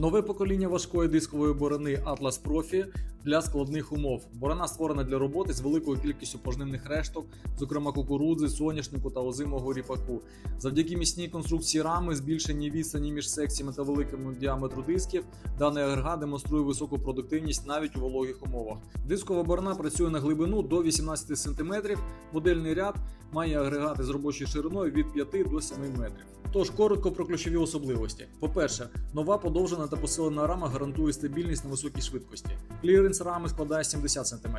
Нове покоління важкої дискової борони Atlas Profi для складних умов. Борона створена для роботи з великою кількістю пожнивних решток, зокрема кукурудзи, соняшнику та озимого ріпаку. Завдяки міцній конструкції рами, збільшеній відстані між секціями та великому діаметру дисків, даний агрегат демонструє високу продуктивність навіть у вологих умовах. Дискова борона працює на глибину до 18 см. Модельний ряд має агрегати з робочою шириною від 5 до 7 метрів. Тож коротко про ключові особливості. По-перше, нова подовжена та посилена рама гарантує стабільність на високій швидкості. Кліренс рами складає 70 см.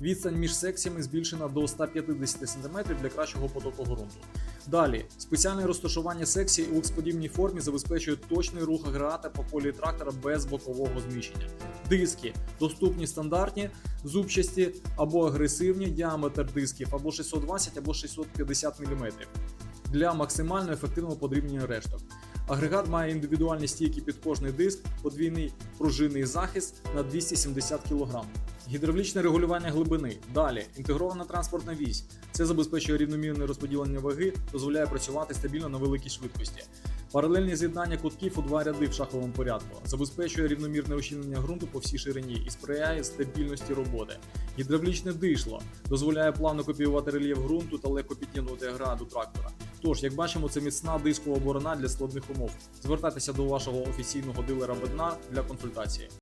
Відстань між секціями збільшена до 150 см для кращого потоку ґрунту. Далі спеціальне розташування секцій у експодібній формі забезпечує точний рух агрегата по полі трактора без бокового зміщення. Диски доступні стандартні, зубчасті або агресивні, діаметр дисків або 620 або 650 мм для максимально ефективного подрібнення решток. Агрегат має індивідуальні стійки під кожний диск, подвійний пружинний захист на 270 кг. Гідравлічне регулювання глибини. Далі інтегрована транспортна вісь. Це забезпечує рівномірне розподілення ваги, дозволяє працювати стабільно на великій швидкості. Паралельні з'єднання кутків у два ряди в шаховому порядку забезпечує рівномірне ущільнення ґрунту по всій ширині і сприяє стабільності роботи. Гідравлічне дишло дозволяє плавно копіювати рельєф ґрунту та легко підтягнути аграду трактора. Тож, як бачимо, це міцна дискова борона для складних умов. Звертайтеся до вашого офіційного дилера Беднар для консультації.